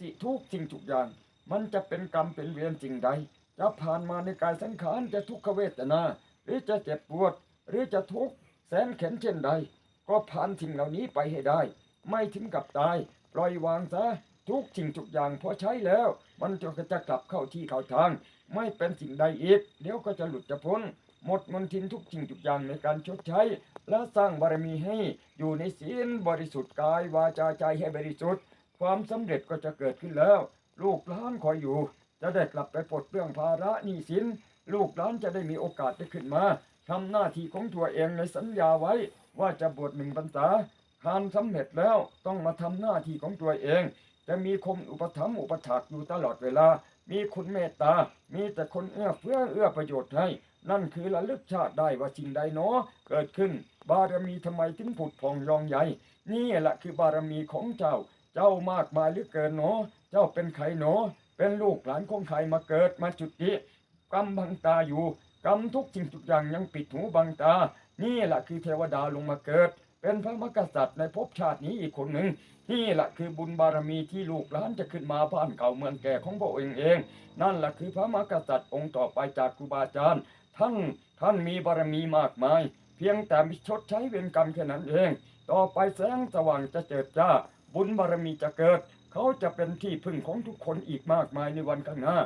สิทุกสิ่งทุกอย่าง มันจะเป็นกรรมเป็นเวรสิ่งใด จะผ่านมาในกายสังขารจะทุกขเวทนา หรือจะเจ็บปวด หรือจะทุกข์แสนเข็นเช่นใด ก็ผ่านสิ่งเหล่านี้ไปให้ได้ ไม่ถึงกับตาย ปล่อยวางซะทุกสิ่งทุกอย่างพอใช้แล้ว มันจะจะกลับเข้าที่เข้าทาง ไม่เป็นสิ่งใดอีกเดี๋ยวก็จะหลุดจะพ้น หมดมนทินทุกสิ่งทุกอย่างในการชดใช้ และสร้างบารมีให้อยู่ในศีลบริสุทธิ์กายวาจาใจให้บริสุทธิ์ ความสำเร็จก็จะเกิดขึ้นแล้ว ลูกหลานคอยอยู่ จะได้กลับไปปลดเปลื้องภาระหนี้สิน ลูกหลานจะได้มีโอกาสได้ขึ้นมาทำหน้าที่ของตัวเองในสัญญาไว้ ว่าจะบวชหนึ่งพรรษาทานสำเร็จแล้วต้องมาทำหน้าที่ของตัวเอง จะมีคมอุปถัมภ์อุปถากอยู่ตลอดเวลา มีคุณเมตตา มีแต่คนเอื้อเฟื้อเอื้อประโยชน์ให้ นั่นคือระลึกชาติได้ว่าสิ่งใดเนาะเกิดขึ้น บารมีทำไมถึงผุดพองยองใหญ่ นี่แหละคือบารมีของเจ้า เจ้ามากมายเหลือเกินเนาะเจ้าเป็นใครเนาะเป็นลูกหลานของใครมาเกิดมาจุดนี้กรรมบังตาอยู่กรรมทุกสิ่งทุกอย่างยังปิดหูบังตา นี่แหละคือเทวดาลงมาเกิด เป็นพระมกษัตริย์ในภพชาตินี้อีกคนหนึ่ง นี่แหละคือบุญบารมีที่ลูกหลานจะขึ้นมาบ้านเก่าเมืองแก่ของพระองค์เอง นั่นแหละคือพระมกษัตริย์องค์ต่อไปจากครูบาอาจารย์ท่านท่านมีบารมีมากมาย เพียงแต่มีชดใช้เวรกรรมแค่นั้นเอง ต่อไปแสงสว่างจะเจิดจ้า บุญบารมีจะเกิด เขาจะเป็นที่พึ่งของทุกคนอีกมากมายในวันข้างหน้า